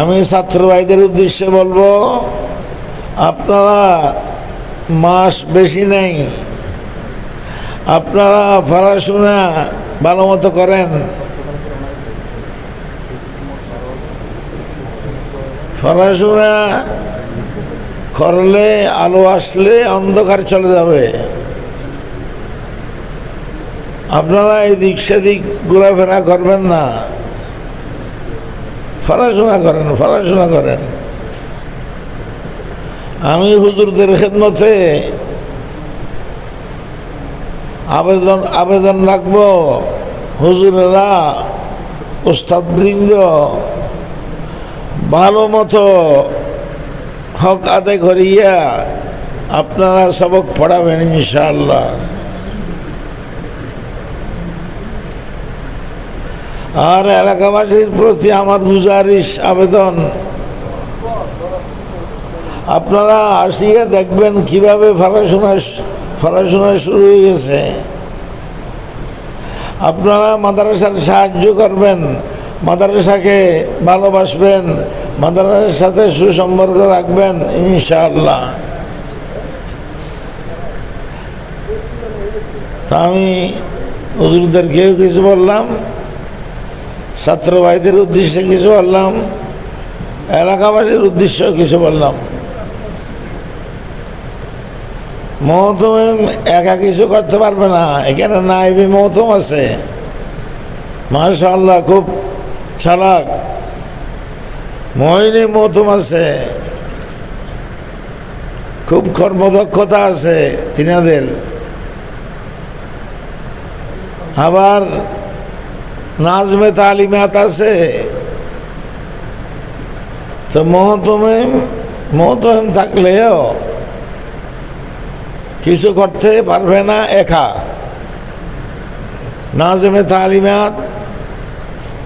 আমি ছাত্র ভাইদের উদ্দেশ্যে বলব, আপনারা মাস বেশি নেই। আপনারা পড়াশোনা ভালো মতো করেন। পড়াশোনা করলে, আলো আসলে অন্ধকার চলে যাবে। আপনারা এই দিক সেদিক ঘোরাফেরা করবেন না। পড়াশোনা করেন পড়াশোনা করেন। আমি হুজুরদের খেদমতে আবেদন আবেদন রাখব। হুজুরেরা ওস্তাদবৃন্দ ভালো মতো হক আদায় করিয়া আপনারা সবক পড়াবেন ইনশাআল্লাহ। আর এলাকাবাসীর প্রতি আমার গুজারিশ আবেদন। আপনারা আসিয়া দেখবেন কীভাবে পড়াশোনা পড়াশোনা শুরু হয়ে গেছে। আপনারা মাদ্রাসার সাহায্য করবেন, মাদ্রাসাকে ভালোবাসবেন, মাদ্রাসার সাথে সুসম্পর্ক রাখবেন, ইনশাআল্লাহ। তা আমি হুজুরদেরকেও কিছু বললাম ছাত্র ভাইদের উদ্দেশ্যে কিছু বললাম, এলাকাবাসীর উদ্দেশ্যেও কিছু বললাম। মহতম একা কিছু করতে পারবে না, এখানে নাইবি মহতম আছে। মাশাল্লাহ খুব চালাক, মহিনী মহতম আছে। খুব কর্মদক্ষতা আছে তিনাদের। আবার নাজমে তালিমাত আছে। তো মহতমে মহতম থাকলেও কিছু করতে পারবে না একা। নাজমে তালিমাত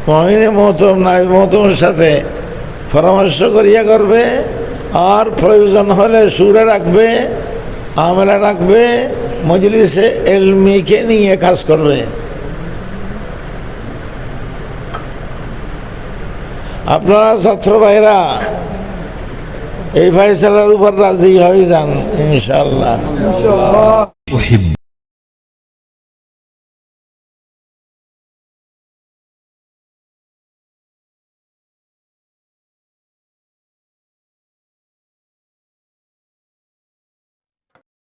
মহিনে মহতম নাই, মহতমের সাথে পরামর্শ করিয়া করবে। আর প্রয়োজন হলে সুরে রাখবে, আমেলা রাখবে, মজলিসে এলমিকে নিয়ে কাজ করবে। আপনারা ছাত্র ভাইরা এই ফাইসালার উপর রাজি হয়ে যান ইনশাল্লাহ أحب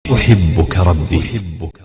أحبك ربي أحبك